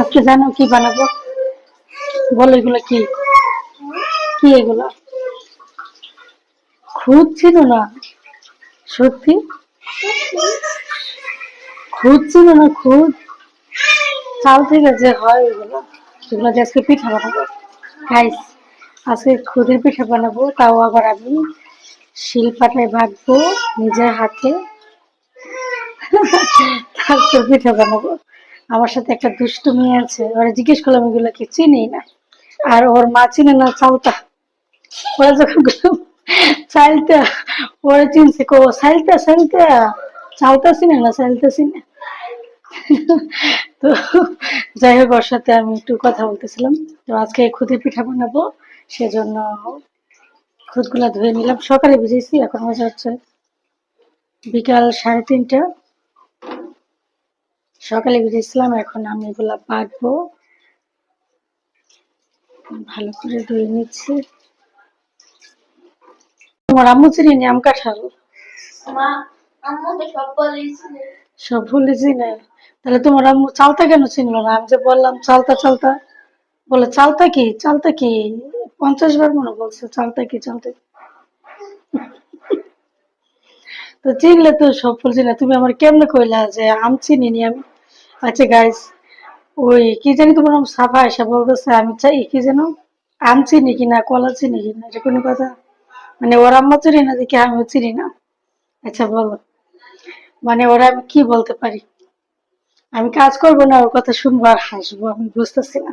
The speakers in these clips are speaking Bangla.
আজকে জানো কি বানাবো? বলো এগুলো কি? কি এগুলো? খুদ ছিল না? সত্যি? খুদ ছিল না খুদ? চাল থেকে যে হয় এগুলো। সেগুলো দিয়ে আজকে পিঠা বানাবো। গাইস আজকে খুদের পিঠা বানাবো, তাও আবার আমি শিল পাটায় বাটবো নিজের হাতে। তারপর পিঠা বানাবো। আমার সাথে একটা দুষ্টু মেয়ে আছে, ওরা জিজ্ঞেস করলাম, এগুলো কি চিনি না? আর ওর মা চিনে না চালতা ওরা যখন চালতা ওরা চিনছে কো সাইলতা সাইলতা চালতা চিনে না সাইলতা চিনে? তো যাই হোক, ওর সাথে আমি একটু কথা বলতেছিলাম। তো আজকে খুদের পিঠা বানাবো, সেজন্য খুদগুলা ধুয়ে নিলাম। সকালে ভিজেছি, এখন বাজে হচ্ছে বিকাল সাড়ে তিনটা। সকালে ভিজেছিলাম এখন আমি এগুলা বাটবো ভালো করে ধুয়ে নিচ্ছি। তোমার আম্মু চিনি নি? আম কাঁঠাল? সব বলেছিল সব ভুলে চিনে। তাহলে তোমার আম্মু চালতা কেন চিনলো না? আমি যে বললাম চালতা চালতা। বলে চালতা কি? চালতা কি? পঞ্চাশ বার মনে বলছে চালতা কি চালতা কি? তো চিনলে তো সব ফুল চিনে। তুমি আমার কেমনে কইলা যে আম চিনি নি আমি? আচ্ছা গাইস ওই কি জানি তোমার নাম সাফা এসে বলতেছে, আমি চাই কি যেন আম চিনি কিনা, কলা চিনি কিনা, এটা কোনো কথা। মানে ওর আম্মা চিনি না, দেখি আমিও চিনি না। আচ্ছা বলো। মানে ওরা আমি কি বলতে পারি? আমি কাজ করব না ওর কথা শুনব আর হাসবো, আমি বুঝতেছি না।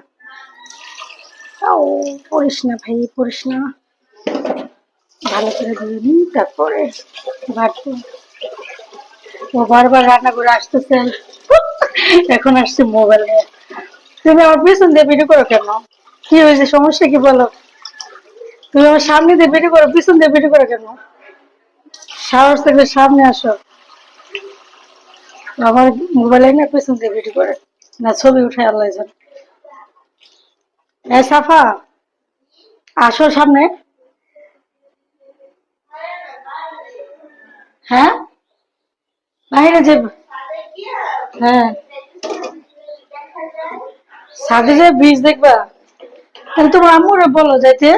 ও পড়িস না ভাই, পড়িস না। ভালো করে ধুয়ে নিই তারপরে ও বারবার রান্না করে আসতেছে। এখন আসছে মোবাইল নিয়ে। তুমি আমার পিছন দিয়ে ভিডিও করো কেন? কি হয়েছে? সমস্যা কি বলো? তুমি আমার সামনে দিয়ে ভিডিও করো, পিছন দিয়ে ভিডিও করো কেন? সাহস থাকলে সামনে আসো। আমার মোবাইলে না পেছন দিয়ে ভিডিও করে, না ছবি উঠে আল্লাহ জানে। এই সাফা, আসো সামনে। হ্যাঁ? বাইরে যে হ্যাঁ। দেখবা? তাহলে তোমার বলো, যাইতে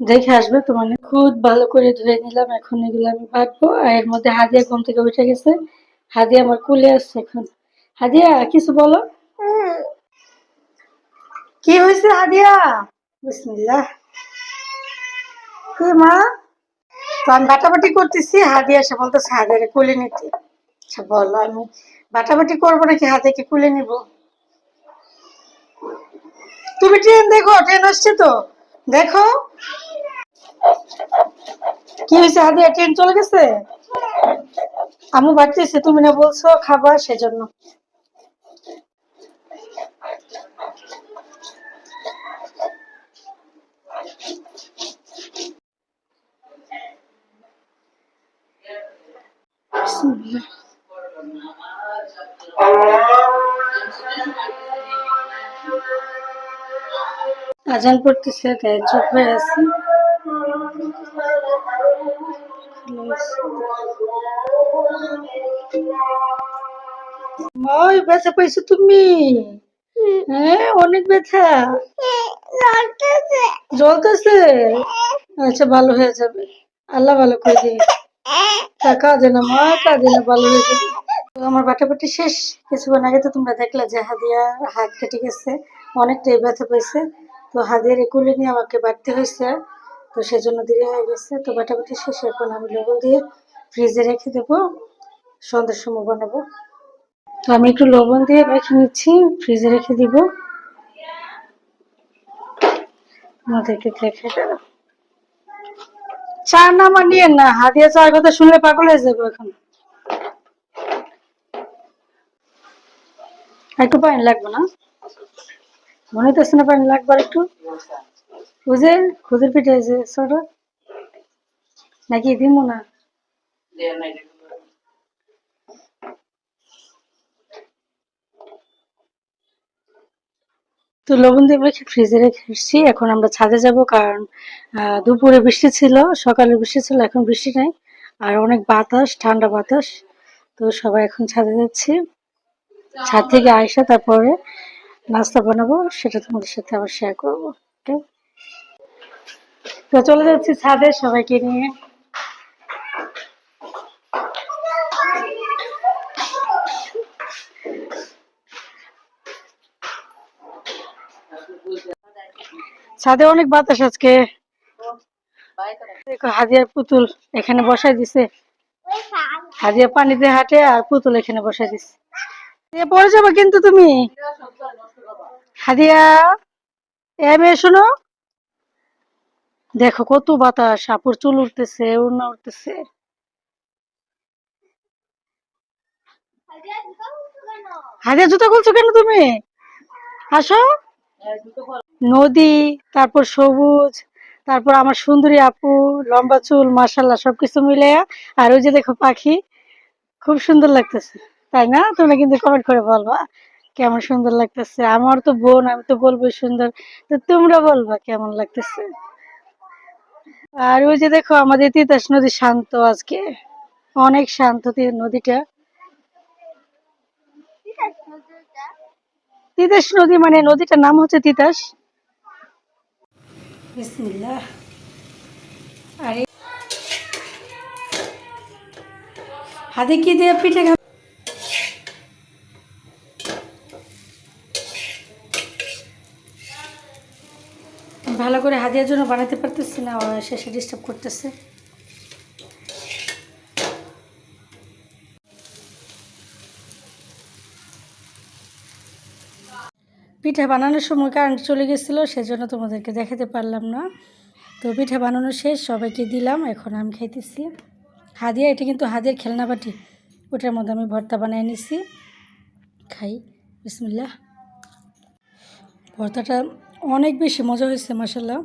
দেখে আসবে তোমার খুদ ভালো করে ধুয়ে নিলাম, এখন এগুলো আমি আর এর মধ্যে হাদিয়া ঘুম থেকে উঠে গেছে। হাদিয়া আমার কুলে আসছে এখন। হাদিয়া, কিছু বলো? কি হয়েছে হাদিয়া? বিসমিল্লাহ। কি মা? বাটাবাটি করতেছি, হাদিয়া এসে বলতেছে হাদিয়ারে কুলে নিতে। আচ্ছা বলো, আমি বাটাবাটি করব নাকি হাদিয়াকে কুলে নিব? তুমি ট্রেন দেখো, ট্রেন আসছে তো। দেখো। কি হয়েছে, হাদিয়া, ট্রেন চলে গেছে? আমু বাড়তেছে, তুমি না বলছো খাবার সেজন্য। বিসমিল্লাহ। আজান পড়তেছে তাই চুপ হয়ে আছি। ওই ব্যথা পাইছো তুমি? হ্যাঁ অনেক ব্যথা। জ্বলতেছে? আচ্ছা ভালো হয়ে যাবে। আল্লাহ ভালো করে তা কাঁদে না, মা কাঁদে না, ভালো হয়ে যাবে। আমার বাটাবাটি শেষ। কিছুক্ষণ আগে তো তোমরা দেখলে যে হাদিয়া হাত কেটে গেছে, অনেকটাই ব্যথা পেয়েছে তো হাদিয়ার কুলে নিয়ে আমাকে বাড়তে হয়েছে। তো সেজন্য দেরি হয়ে গেছে। তো বাটাবাটি শেষ। এখন আমি লবণ দিয়ে ফ্রিজে রেখে দেবো। সন্ধ্যার সময় বানাবো। তো আমি একটু লবণ দিয়ে রেখে নিচ্ছি। ফ্রিজে রেখে দিব। আমাদেরকে চা না নিয়ে না হাদিয়া চার কথা শুনলে পাগল হয়ে যাব এখন। একটু পানি লাগবে না? মনে হইতেছে না পানি লাগবে আর একটু। বুঝে খুদের পিঠে যে ছোট। নাকি দিব না? তো লবণ দিয়ে মেখে ফ্রিজে রেখে এসেছি এখন আমরা ছাদে যাব কারণ দুপুরে বৃষ্টি ছিল, সকালে বৃষ্টি ছিল, এখন বৃষ্টি নাই। আর অনেক বাতাস, ঠান্ডা বাতাস। তো সবাই এখন ছাদে যাচ্ছি। ছাদ থেকে আয়সা, তারপরে নাস্তা বানাবো, সেটা তোমাদের সাথে আবার শেয়ার করব তো চলে যাচ্ছি ছাদে সবাইকে নিয়ে। ছাদে অনেক বাতাস আজকে। দেখো হাদিয়ার পুতুল এখানে বসাই দিছে। হাদিয়া পানিতে হাঁটে আর পুতুল এখানে বসাই দিছে। হাদিয়া পড়ে যাবে কিন্তু তুমি। হাদিয়া, এ মেয়ে, শোনো। দেখো কত বাতাস, আপুর চুল উঠতেছে, উড়না উঠতেছে। হাদিয়া, জুতো খুলছো কেন তুমি? আসো। নদী, তারপর সবুজ, তারপর আমার সুন্দরী আপু, লম্বা চুল মাসাল্লাহ সবকিছু মিলে আর ওই যে দেখো পাখি, খুব সুন্দর লাগতেছে। তাই না? তোমরা কিন্তু কমেন্ট করে বলবা, কেমন সুন্দর লাগতেছে। আমার তো বোন, আমি তো বলব সুন্দর। তো তোমরা বলবা কেমন লাগতেছে? আর ওই যে দেখো, আমাদের তিতাস নদী শান্ত আজকে। অনেক শান্ত নদীটা। তিতাস নদী মানে নদীটার নাম হচ্ছে তিতাস। আর হাতে কি দিয়ে পিঠে ভালো করে হাদিয়ার জন্য বানাতে পারতেছি না শেষে ডিস্টার্ব করতেছে। পিঠা বানানোর সময় কারেন্ট চলে গেছিল, সেজন্য তোমাদেরকে দেখাতে পারলাম না। তো পিঠা বানানো শেষ, সবাইকে দিলাম, এখন আমি খাইতেছি। হাদিয়া, এটা কিন্তু হাদিয়ার খেলনা বাটি, ওটার মধ্যে আমি ভর্তা বানিয়ে নিছি। খাই, বিসমিল্লাহ। ভর্তাটা অনেক বেশি মজা হয়েছে মাসাল্লাহ